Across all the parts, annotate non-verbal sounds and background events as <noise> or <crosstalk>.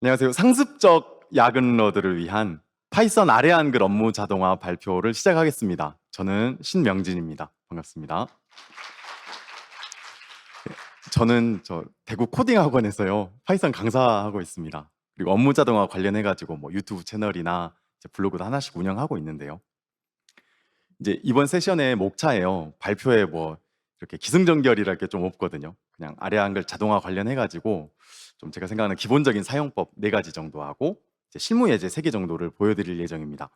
안녕하세요. 상습적 야근러들을 위한 파이썬 아래 한글 업무 자동화 발표를 시작하겠습니다. 저는 신명진입니다. 반갑습니다. 네, 저는 저 대구 코딩 학원에서요. 파이썬 강사하고 있습니다. 그리고 업무 자동화 관련해 가지고 뭐 유튜브 채널이나 블로그도 하나씩 운영하고 있는데요. 이제 이번 세션의 목차예요. 발표에 뭐 이렇게 기승전결이랄 게 좀 없거든요. 그냥 아래 한글 자동화 관련해 가지고 좀 제가 생각하는 기본적인 사용법 네 가지 정도 하고 이제 실무 예제 세 개 정도를 보여드릴 예정입니다.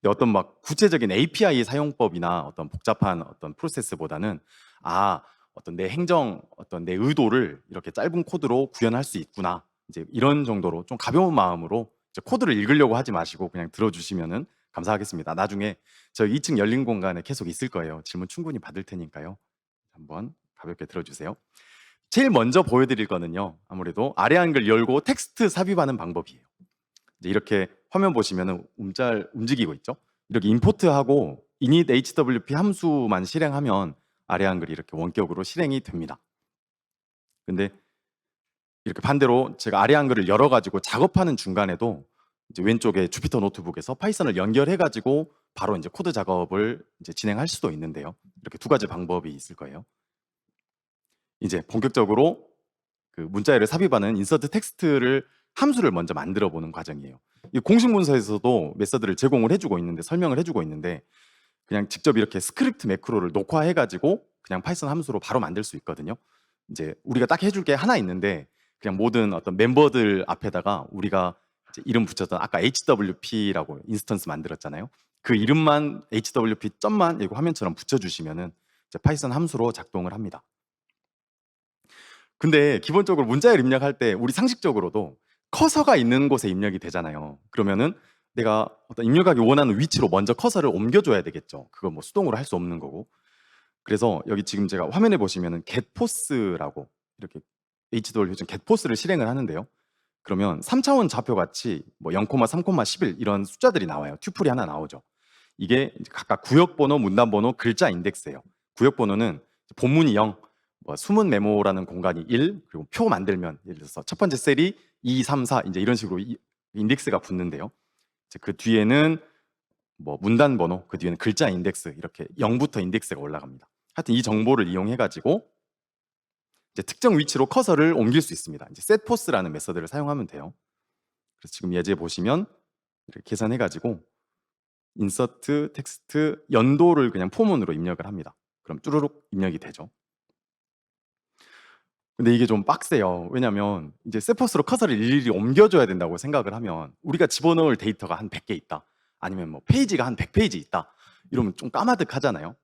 근데 어떤 막 구체적인 API 사용법이나 어떤 복잡한 어떤 프로세스보다는 아 어떤 내 행정 어떤 내 의도를 이렇게 짧은 코드로 구현할 수 있구나 이제 이런 정도로 좀 가벼운 마음으로 이제 코드를 읽으려고 하지 마시고 그냥 들어주시면은 감사하겠습니다. 나중에 저 2층 열린 공간에 계속 있을 거예요. 질문 충분히 받을 테니까요. 한번 가볍게 들어주세요. 제일 먼저 보여드릴 거는요. 아무래도 아래 한글 열고 텍스트 삽입하는 방법이에요. 이제 이렇게 화면 보시면은 움짤 움직이고 있죠. 이렇게 임포트하고 init hwp 함수만 실행하면 아래 한글이 이렇게 원격으로 실행이 됩니다. 근데 이렇게 반대로 제가 아래 한글을 열어 가지고 작업하는 중간에도 이제 왼쪽에 주피터 노트북에서 파이썬을 연결해 가지고 바로 이제 코드 작업을 이제 진행할 수도 있는데요. 이렇게 두 가지 방법이 있을 거예요. 이제 본격적으로 그 문자열을 삽입하는 인서트 텍스트를 함수를 먼저 만들어 보는 과정이에요. 이 공식 문서에서도 메서드를 제공을 해주고 있는데 설명을 해주고 있는데 그냥 직접 이렇게 스크립트 매크로를 녹화해 가지고 그냥 파이썬 함수로 바로 만들 수 있거든요. 이제 우리가 딱 해줄 게 하나 있는데 그냥 모든 어떤 멤버들 앞에다가 우리가 이름 붙였던 아까 HWP라고 인스턴스 만들었잖아요. 그 이름만 HWP 점만 이거 화면처럼 붙여주시면은 이제 파이썬 함수로 작동을 합니다. 근데 기본적으로 문자열 입력할 때 우리 상식적으로도 커서가 있는 곳에 입력이 되잖아요. 그러면은 내가 어떤 입력하기 원하는 위치로 먼저 커서를 옮겨줘야 되겠죠. 그거 뭐 수동으로 할 수 없는 거고. 그래서 여기 지금 제가 화면에 보시면은 getPose라고 이렇게 HW 효준 getPose를 실행을 하는데요. 그러면 3차원 좌표 같이 뭐 0, 3, 11 이런 숫자들이 나와요. 튜플이 하나 나오죠. 이게 각각 구역 번호, 문단 번호, 글자 인덱스예요. 구역 번호는 본문이 0, 뭐 숨은 메모라는 공간이 1, 그리고 표 만들면 예를 들어서 첫 번째 셀이 2, 3, 4 이제 이런 식으로 이- 인덱스가 붙는데요. 이제 그 뒤에는 뭐 문단 번호, 그 뒤에는 글자 인덱스 이렇게 0부터 인덱스가 올라갑니다. 하여튼 이 정보를 이용해 가지고 이제 특정 위치로 커서를 옮길 수 있습니다. 이제 setPose라는 메서드를 사용하면 돼요. 그래서 지금 예제 보시면 이렇게 계산해 가지고 인서트 텍스트 연도를 그냥 포문으로 입력을 합니다. 그럼 쭈루룩 입력이 되죠. 근데 이게 좀 빡세요. 왜냐면 이제 세포스로 커서를 일일이 옮겨줘야 된다고 생각을 하면 우리가 집어넣을 데이터가 한 100개 있다. 아니면 뭐 페이지가 한 100페이지 있다. 이러면 좀 까마득하잖아요.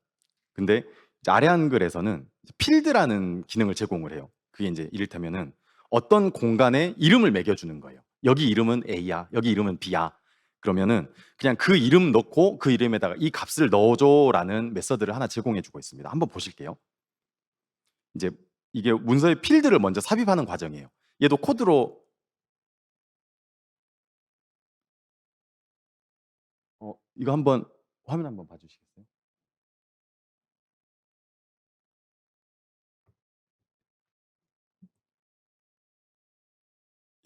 근데 아래 한글에서는 필드라는 기능을 제공을 해요. 그게 이제 이를테면은 어떤 공간에 이름을 매겨주는 거예요. 여기 이름은 A야, 여기 이름은 B야. 그러면은 그냥 그 이름 넣고 그 이름에다가 이 값을 넣어줘라는 메서드를 하나 제공해주고 있습니다. 한번 보실게요. 이제 이게 문서의 필드를 먼저 삽입하는 과정이에요. 얘도 코드로 어, 이거 한번 화면 한번 봐주시겠어요?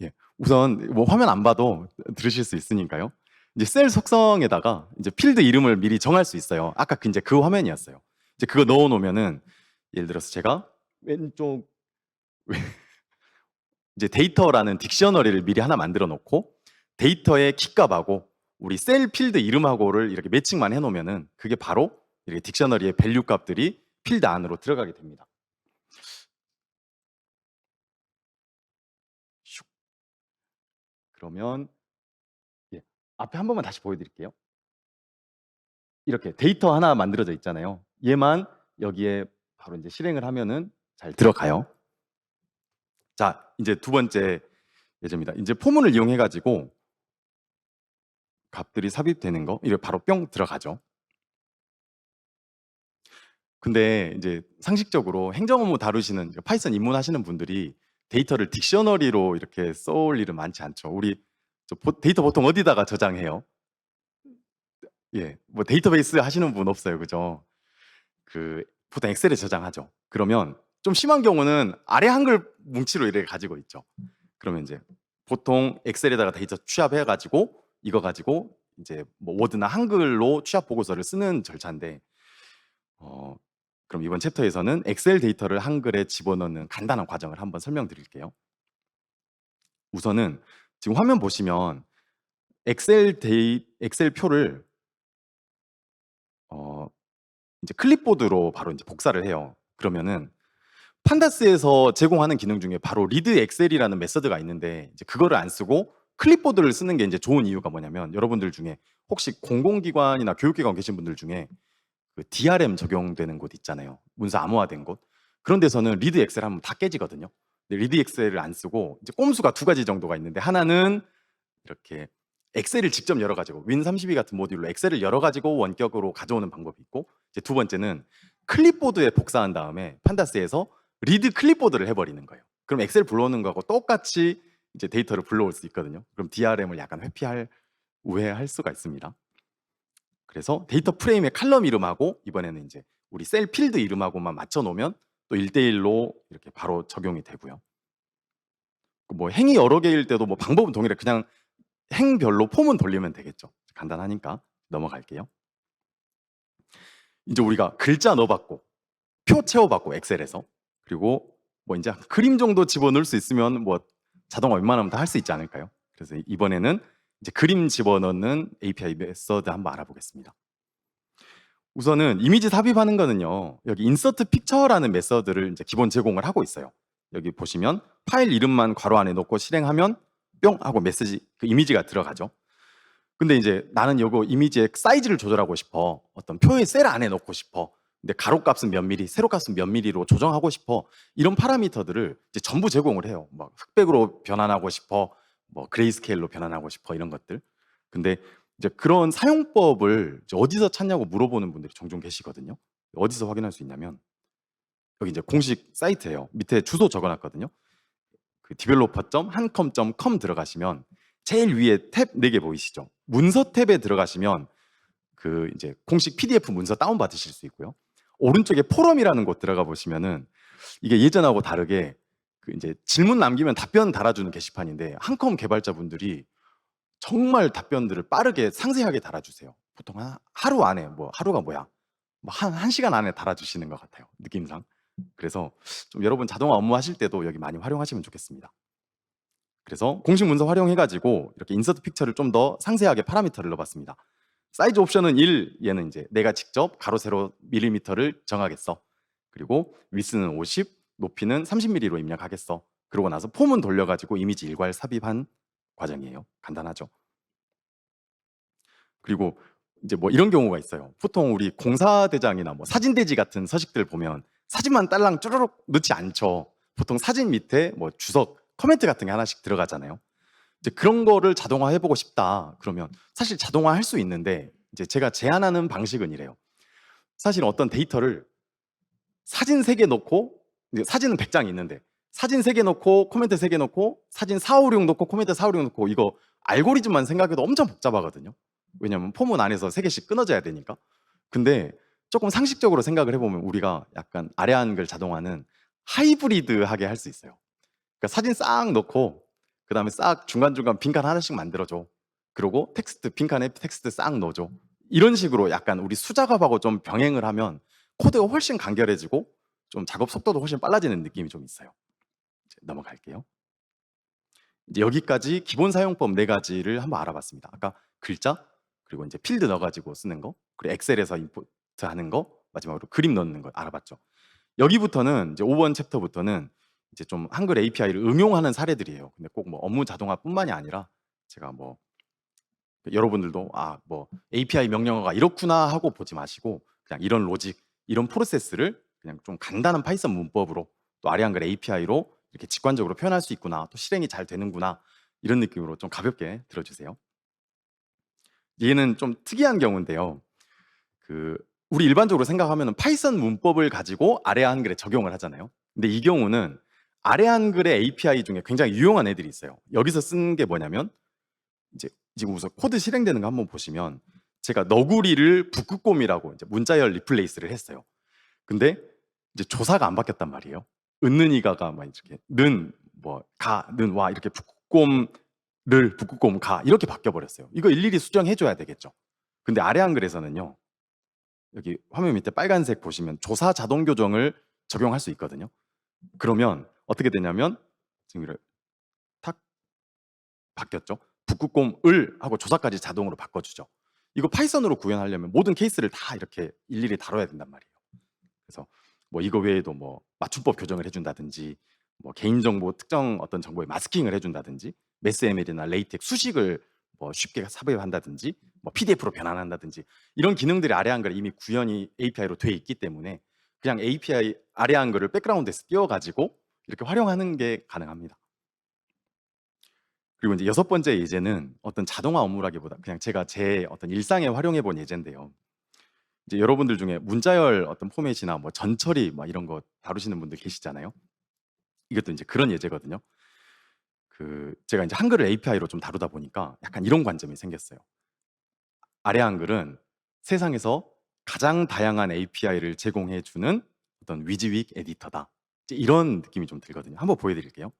예, 우선 뭐 화면 안 봐도 들으실 수 있으니까요. 이제 셀 속성에다가 이제 필드 이름을 미리 정할 수 있어요. 아까 그 이제 그 화면이었어요. 이제 그거 넣어 놓으면은 예를 들어서 제가 왼쪽 이제 데이터라는 딕셔너리를 미리 하나 만들어 놓고 데이터의 키값하고 우리 셀 필드 이름하고를 이렇게 매칭만 해 놓으면은 그게 바로 이렇게 딕셔너리의 밸류 값들이 필드 안으로 들어가게 됩니다. 슉. 그러면 예, 앞에 한 번만 다시 보여드릴게요. 이렇게 데이터 하나 만들어져 있잖아요. 얘만 여기에 바로 이제 실행을 하면은 잘 들어가요. 자, 이제 두 번째 예제입니다. 이제 포문을 이용해 가지고 값들이 삽입되는 거 이렇게 바로 뿅 들어가죠. 근데 이제 상식적으로 행정 업무 다루시는 파이썬 입문하시는 분들이 데이터를 딕셔너리로 이렇게 써올 일은 많지 않죠. 우리 데이터 보통 어디다가 저장해요? 예, 뭐 데이터베이스 하시는 분 없어요, 그죠? 그 보통 엑셀에 저장하죠. 그러면 좀 심한 경우는 아래 한글 뭉치로 이렇게 가지고 있죠. 그러면 이제 보통 엑셀에다가 데이터 취합해 가지고 이거 가지고 이제 뭐 워드나 한글로 취합 보고서를 쓰는 절차인데 어 그럼 이번 챕터에서는 엑셀 데이터를 한글에 집어넣는 간단한 과정을 한번 설명드릴게요. 우선은 지금 화면 보시면 엑셀 데이 엑셀 표를 어 이제 클립보드로 바로 이제 복사를 해요. 그러면은 판다스에서 제공하는 기능 중에 바로 리드 엑셀이라는 메서드가 있는데 이제 그거를 안 쓰고 클립보드를 쓰는 게 이제 좋은 이유가 뭐냐면 여러분들 중에 혹시 공공기관이나 교육기관 계신 분들 중에 그 DRM 적용되는 곳 있잖아요. 문서 암호화된 곳. 그런 데서는 리드 엑셀 하면 다 깨지거든요. 근데 리드 엑셀을 안 쓰고 이제 꼼수가 두 가지 정도가 있는데 하나는 이렇게 엑셀을 직접 열어 가지고 윈32 같은 모듈로 엑셀을 열어 가지고 원격으로 가져오는 방법이 있고 이제 두 번째는 클립보드에 복사한 다음에 판다스에서 리드 클립보드를 해버리는 거예요. 그럼 엑셀 불러오는 거하고 똑같이 이제 데이터를 불러올 수 있거든요. 그럼 DRM을 약간 회피할 우회할 수가 있습니다. 그래서 데이터 프레임의 칼럼 이름하고 이번에는 이제 우리 셀 필드 이름하고만 맞춰 놓으면 또 1대1로 이렇게 바로 적용이 되고요. 뭐 행이 여러 개일 때도 뭐 방법은 동일해. 그냥 행별로 폼은 돌리면 되겠죠. 간단하니까 넘어갈게요. 이제 우리가 글자 넣어봤고 표 채워봤고 엑셀에서 그리고 뭐 이제 그림 정도 집어넣을 수 있으면 뭐 자동화 웬만하면 다 할 수 있지 않을까요? 그래서 이번에는 이제 그림 집어넣는 API 메서드 한번 알아보겠습니다. 우선은 이미지 삽입하는 거는요. 여기 인서트 픽처라는 메서드를 이제 기본 제공을 하고 있어요. 여기 보시면 파일 이름만 괄호 안에 넣고 실행하면 뿅 하고 메시지 그 이미지가 들어가죠. 근데 이제 나는 요거 이미지의 사이즈를 조절하고 싶어. 어떤 표의 셀 안에 넣고 싶어. 근데 가로 값은 몇 미리, 세로 값은 몇 미리로 조정하고 싶어. 이런 파라미터들을 이제 전부 제공을 해요. 막 흑백으로 변환하고 싶어. 뭐 그레이스케일로 변환하고 싶어 이런 것들. 근데 이제 그런 사용법을 이제 어디서 찾냐고 물어보는 분들이 종종 계시거든요. 어디서 확인할 수 있냐면 여기 이제 공식 사이트예요. 밑에 주소 적어놨거든요. 그 developer.hancom.com 들어가시면 제일 위에 탭 4개 보이시죠? 문서 탭에 들어가시면 그 이제 공식 PDF 문서 다운 받으실 수 있고요. 오른쪽에 포럼이라는 곳 들어가 보시면은 이게 예전하고 다르게 그 이제 질문 남기면 답변 달아주는 게시판인데 한컴 개발자분들이 정말 답변들을 빠르게 상세하게 달아주세요. 보통 한 하루 안에 뭐 하루가 뭐야? 뭐한 한 시간 안에 달아주시는 것 같아요. 느낌상. 그래서 좀 여러분 자동화 업무 하실 때도 여기 많이 활용하시면 좋겠습니다. 그래서 공식 문서 활용해가지고 이렇게 인서트 픽처를 좀 더 상세하게 파라미터를 넣어봤습니다. 사이즈 옵션은 1, 얘는 이제 내가 직접 가로 세로 밀리미터를 정하겠어. 그리고 위스는 50, 높이는 30mm로 입력하겠어. 그러고 나서 폼은 돌려가지고 이미지 일괄 삽입한 과정이에요. 간단하죠. 그리고 이제 뭐 이런 경우가 있어요. 보통 우리 공사대장이나 뭐 사진대지 같은 서식들 보면 사진만 딸랑 쭈르륵 넣지 않죠. 보통 사진 밑에 뭐 주석, 커멘트 같은 게 하나씩 들어가잖아요. 이제 그런 거를 자동화 해 보고 싶다. 그러면 사실 자동화 할 수 있는데 이제 제가 제안하는 방식은 이래요. 사실 어떤 데이터를 사진 3개 넣고 사진은 100장이 있는데 사진 3개 넣고 코멘트 3개 넣고 사진 4, 5, 6 넣고 코멘트 4, 5, 6 넣고 이거 알고리즘만 생각해도 엄청 복잡하거든요. 왜냐면 포문 안에서 3개씩 끊어져야 되니까. 근데 조금 상식적으로 생각을 해보면 우리가 약간 아래 한글 자동화는 하이브리드하게 할 수 있어요. 그러니까 사진 싹 넣고 그 다음에 싹 중간중간 빈칸 하나씩 만들어줘. 그리고 텍스트 빈칸에 텍스트 싹 넣어줘. 이런 식으로 약간 우리 수작업하고 좀 병행을 하면 코드가 훨씬 간결해지고 좀 작업 속도도 훨씬 빨라지는 느낌이 좀 있어요. 이제 넘어갈게요. 이제 여기까지 기본 사용법 네 가지를 한번 알아봤습니다. 아까 글자 그리고 이제 필드 넣어가지고 쓰는 거 그리고 엑셀에서 임포트 하는 거 마지막으로 그림 넣는 거 알아봤죠. 여기부터는 이제 5번 챕터부터는 이제 좀 한글 API를 응용하는 사례들이에요. 근데 꼭 뭐 업무 자동화뿐만이 아니라 제가 뭐 여러분들도 아 뭐 API 명령어가 이렇구나 하고 보지 마시고 그냥 이런 로직, 이런 프로세스를 그냥 좀 간단한 파이썬 문법으로 또 아래 한글 API로 이렇게 직관적으로 표현할 수 있구나, 또 실행이 잘 되는구나 이런 느낌으로 좀 가볍게 들어주세요. 얘는 좀 특이한 경우인데요. 그 우리 일반적으로 생각하면 파이썬 문법을 가지고 아래 한글에 적용을 하잖아요. 근데 이 경우는 아래 한글의 API 중에 굉장히 유용한 애들이 있어요. 여기서 쓴 게 뭐냐면 이제 지금 우선 코드 실행되는 거 한번 보시면 제가 너구리를 북극곰이라고 이제 문자열 리플레이스를 했어요. 근데 이제 조사가 안 바뀌었단 말이에요. 은는 이가가 막 이렇게 는 뭐 가 는 와 이렇게 북- 북극곰을 북극곰 가 이렇게 바뀌어 버렸어요. 이거 일일이 수정해 줘야 되겠죠. 근데 아래 한글에서는요. 여기 화면 밑에 빨간색 보시면 조사 자동 교정을 적용할 수 있거든요. 그러면 어떻게 되냐면 지금 이렇게 탁 바뀌었죠. 북극곰을 하고 조사까지 자동으로 바꿔주죠. 이거 파이썬으로 구현하려면 모든 케이스를 다 이렇게 일일이 다뤄야 된단 말이에요. 그래서 뭐 이거 외에도 뭐 맞춤법 교정을 해준다든지 뭐 개인정보 특정 어떤 정보에 마스킹을 해준다든지 메스ML이나 레이텍 수식을 뭐 쉽게 삽입한다든지 뭐 PDF로 변환한다든지 이런 기능들이 아래 한글에 이미 구현이 API로 돼 있기 때문에 그냥 API 아래 한글을 백그라운드에서 띄워가지고 이렇게 활용하는 게 가능합니다. 그리고 이제 여섯 번째 예제는 어떤 자동화 업무라기보다 그냥 제가 제 어떤 일상에 활용해 본 예제인데요. 이제 여러분들 중에 문자열 어떤 포맷이나 뭐 전처리 막 이런 거 다루시는 분들 계시잖아요. 이것도 이제 그런 예제거든요. 그 제가 이제 한글을 API로 좀 다루다 보니까 약간 이런 관점이 생겼어요. 아래 한글은 세상에서 가장 다양한 API를 제공해 주는 어떤 위즈윅 에디터다. 이런 느낌이 좀 들거든요. 한번 보여드릴게요.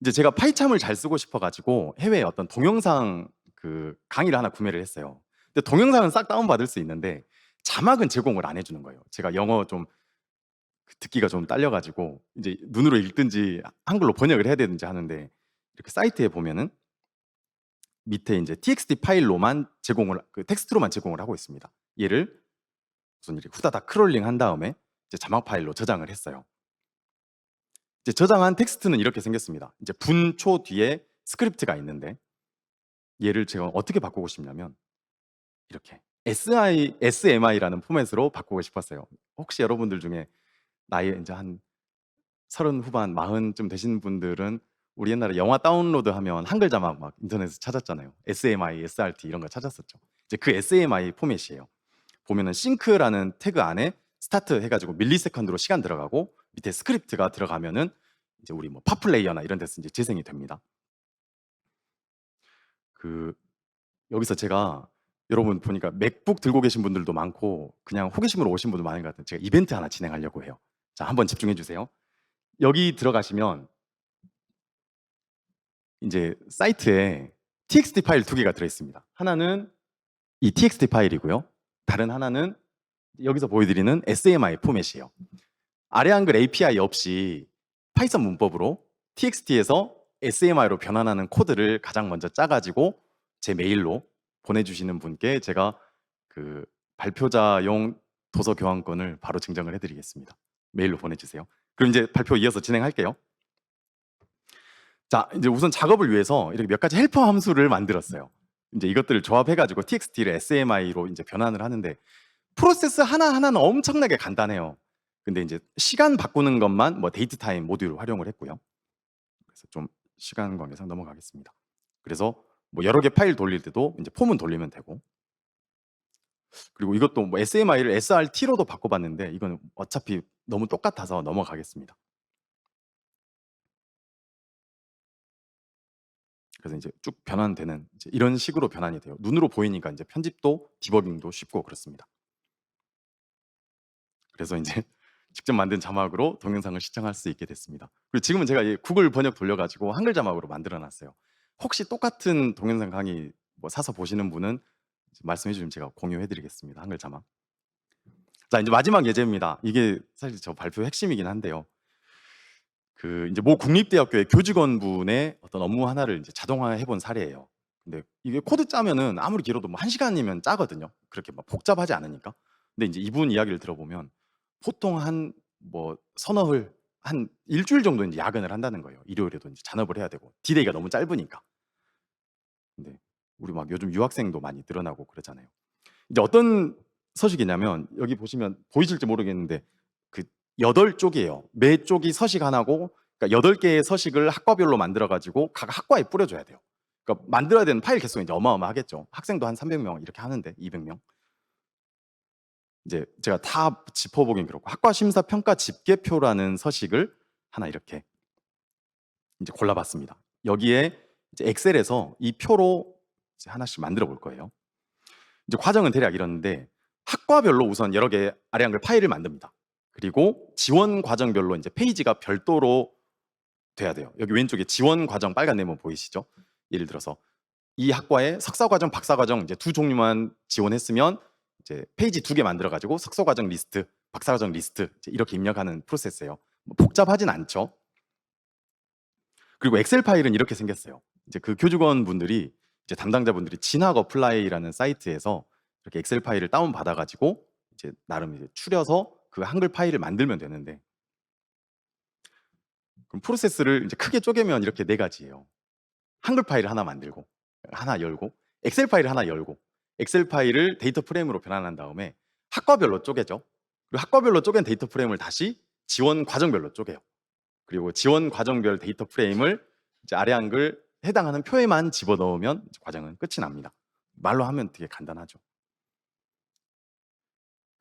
이제 제가 파이참을 잘 쓰고 싶어 가지고 해외에 어떤 동영상 그 강의를 하나 구매를 했어요. 근데 동영상은 싹 다운 받을 수 있는데 자막은 제공을 안 해주는 거예요. 제가 영어 좀 듣기가 좀 딸려 가지고 이제 눈으로 읽든지 한글로 번역을 해야 되든지 하는데 이렇게 사이트에 보면은 밑에 이제 txt 파일로만 제공을 그 텍스트로만 제공을 하고 있습니다. 얘를 우선 이렇게 후다닥 크롤링 한 다음에 이제 자막 파일로 저장을 했어요. 이제 저장한 텍스트는 이렇게 생겼습니다. 이제 분초 뒤에 스크립트가 있는데 얘를 제가 어떻게 바꾸고 싶냐면 이렇게 SI, SMI라는 포맷으로 바꾸고 싶었어요. 혹시 여러분들 중에 나이 이제 한 서른 후반, 마흔쯤 되신 분들은 우리 옛날에 영화 다운로드 하면 한글 자막 막 인터넷에서 찾았잖아요. SMI, SRT 이런 거 찾았었죠. 이제 그 SMI 포맷이에요. 보면은 싱크라는 태그 안에 스타트 해가지고 밀리세컨드로 시간 들어가고 밑에 스크립트가 들어가면은 이제 우리 뭐 파플레이어나 이런 데서 이제 재생이 됩니다. 그 여기서 제가 여러분 보니까 맥북 들고 계신 분들도 많고 그냥 호기심으로 오신 분도 많은 것 같아요. 제가 이벤트 하나 진행하려고 해요. 자, 한번 집중해 주세요. 여기 들어가시면 이제 사이트에 txt 파일 두 개가 들어 있습니다. 하나는 이 txt 파일이고요. 다른 하나는 여기서 보여드리는 SMI 포맷이에요. 아래 한글 API 없이 파이썬 문법으로 txt에서 SMI로 변환하는 코드를 가장 먼저 짜가지고 제 메일로 보내주시는 분께 제가 그 발표자용 도서 교환권을 바로 증정을 해드리겠습니다. 메일로 보내주세요. 그럼 이제 발표 이어서 진행할게요. 자, 이제 우선 작업을 위해서 이렇게 몇 가지 헬퍼 함수를 만들었어요. 이제 이것들을 조합해가지고 txt를 SMI로 이제 변환을 하는데 프로세스 하나하나는 엄청나게 간단해요. 근데 이제 시간 바꾸는 것만 뭐 데이트 타임 모듈을 활용을 했고요. 그래서 좀 시간 관계상 넘어가겠습니다. 그래서 뭐 여러 개 파일 돌릴 때도 이제 폼은 돌리면 되고 그리고 이것도 뭐 SMI를 SRT로도 바꿔봤는데 이건 어차피 너무 똑같아서 넘어가겠습니다. 그래서 이제 쭉 변환되는 이제 이런 식으로 변환이 돼요. 눈으로 보이니까 이제 편집도 디버깅도 쉽고 그렇습니다. 그래서 이제 <laughs> 직접 만든 자막으로 동영상을 시청할 수 있게 됐습니다. 그리고 지금은 제가 이 구글 번역 돌려가지고 한글 자막으로 만들어놨어요. 혹시 똑같은 동영상 강의 뭐 사서 보시는 분은 말씀해 주시면 제가 공유해드리겠습니다. 한글 자막. 자 이제 마지막 예제입니다. 이게 사실 저 발표 핵심이긴 한데요. 그 이제 모 국립대학교의 교직원분의 어떤 업무 하나를 이제 자동화해 본 사례예요. 근데 이게 코드 짜면은 아무리 길어도 뭐 한 시간이면 짜거든요. 그렇게 막 복잡하지 않으니까. 근데 이제 이분 이야기를 들어보면 보통 한 뭐 서너 흘 한 일주일 정도 이제 야근을 한다는 거예요. 일요일에도 이제 잔업을 해야 되고 디데이가 너무 짧으니까. 근데 우리 막 요즘 유학생도 많이 늘어나고 그러잖아요. 이제 어떤 서식이냐면 여기 보시면 보이실지 모르겠는데 그 여덟 쪽이에요. 매 쪽이 서식 하나고 그러니까 여덟 개의 서식을 학과별로 만들어 가지고 각 학과에 뿌려줘야 돼요. 그러니까 만들어야 되는 파일 개수가 이제 어마어마하겠죠. 학생도 한 300명 이렇게 하는데 200명. 이제 제가 다 짚어보긴 그렇고 학과 심사 평가 집계표라는 서식을 하나 이렇게 이제 골라봤습니다. 여기에 이제 엑셀에서 이 표로 이제 하나씩 만들어 볼 거예요. 이제 과정은 대략 이렇는데 학과별로 우선 여러 개 아래 한글 파일을 만듭니다. 그리고 지원 과정별로 이제 페이지가 별도로 돼야 돼요. 여기 왼쪽에 지원 과정 빨간 네모 보이시죠? 예를 들어서 이 학과에 석사 과정, 박사 과정 이제 두 종류만 지원했으면 이제 페이지 두 개 만들어 가지고 석사 과정 리스트, 박사 과정 리스트 이렇게 입력하는 프로세스예요. 뭐 복잡하진 않죠. 그리고 엑셀 파일은 이렇게 생겼어요. 이제 그 교직원 분들이 이제 담당자분들이 진학 어플라이라는 사이트에서 이렇게 엑셀 파일을 다운 받아 가지고 이제 나름 이제 추려서 그 한글 파일을 만들면 되는데 그럼 프로세스를 이제 크게 쪼개면 이렇게 네 가지예요. 한글 파일 하나 만들고 하나 열고 엑셀 파일 하나 열고 엑셀 파일을 데이터 프레임으로 변환한 다음에 학과별로 쪼개죠. 그리고 학과별로 쪼갠 데이터 프레임을 다시 지원 과정별로 쪼개요. 그리고 지원 과정별 데이터 프레임을 아래 한글 해당하는 표에만 집어넣으면 과정은 끝이 납니다. 말로 하면 되게 간단하죠.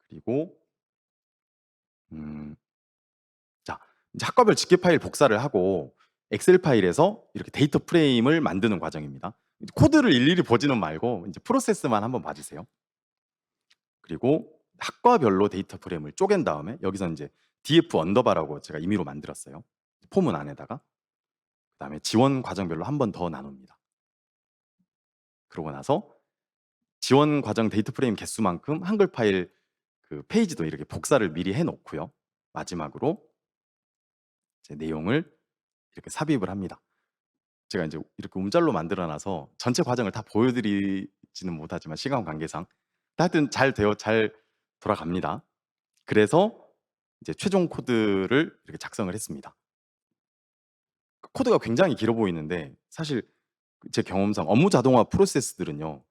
그리고 음, 자 이제 학과별 집계 파일 복사를 하고 엑셀 파일에서 이렇게 데이터 프레임을 만드는 과정입니다. 코드를 일일이 보지는 말고 이제 프로세스만 한번 봐주세요. 그리고 학과별로 데이터 프레임을 쪼갠 다음에 여기서 이제 df 언더바라고 제가 임의로 만들었어요. 포문 안에다가 그다음에 지원 과정별로 한 번 더 나눕니다. 그러고 나서 지원 과정 데이터 프레임 개수만큼 한글 파일 그 페이지도 이렇게 복사를 미리 해 놓고요. 마지막으로 이제 내용을 이렇게 삽입을 합니다. 제가 이제 이렇게 움짤로 만들어 놔서 전체 과정을 다 보여드리지는 못하지만 시간 관계상 하여튼 잘 되어 잘 돌아갑니다. 그래서 이제 최종 코드를 이렇게 작성을 했습니다. 그 코드가 굉장히 길어 보이는데 사실 제 경험상 업무 자동화 프로세스들은요.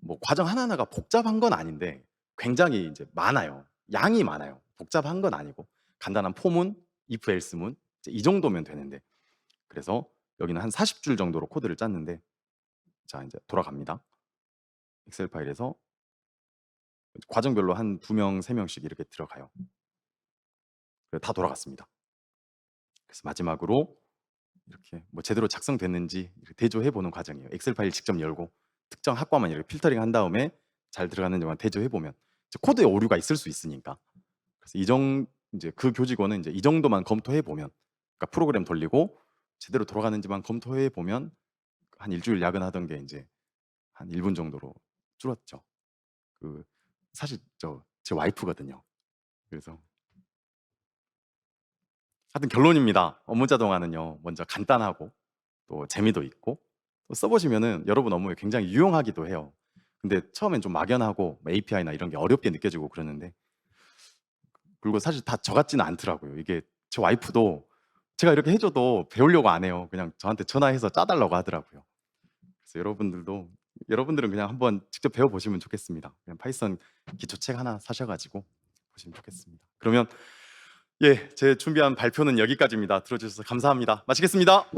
뭐 과정 하나하나가 복잡한 건 아닌데 굉장히 이제 많아요. 양이 많아요. 복잡한 건 아니고 간단한 폼은 if else문 이제 이 정도면 되는데 그래서 여기는 한 40줄 정도로 코드를 짰는데 자 이제 돌아갑니다. 엑셀 파일에서 과정별로 한 두 명, 세 명씩 이렇게 들어가요. 다 돌아갔습니다. 그래서 마지막으로 이렇게 뭐 제대로 작성됐는지 대조해 보는 과정이에요. 엑셀 파일 직접 열고 특정 학과만 이렇게 필터링 한 다음에 잘 들어가는지만 대조해 보면 코드에 오류가 있을 수 있으니까. 그래서 이정 이제 그 교직원은 이제 이 정도만 검토해 보면 그러니까 프로그램 돌리고 제대로 돌아가는지만 검토해 보면 한 일주일 야근하던 게 이제 한 1분 정도로 줄었죠. 그 사실 저 제 와이프거든요. 그래서 하여튼 결론입니다. 업무 자동화는요. 먼저 간단하고 또 재미도 있고 또 써보시면은 여러분 업무에 굉장히 유용하기도 해요. 근데 처음엔 좀 막연하고 뭐 API나 이런 게 어렵게 느껴지고 그러는데 그리고 사실 다 저 같지는 않더라고요. 이게 제 와이프도 제가 이렇게 해줘도 배우려고 안 해요. 그냥 저한테 전화해서 짜달라고 하더라고요. 그래서 여러분들도 여러분들은 그냥 한번 직접 배워보시면 좋겠습니다. 그냥 파이썬 기초책 하나 사셔가지고 보시면 좋겠습니다. 그러면 예, 제 준비한 발표는 여기까지입니다. 들어주셔서 감사합니다. 마치겠습니다.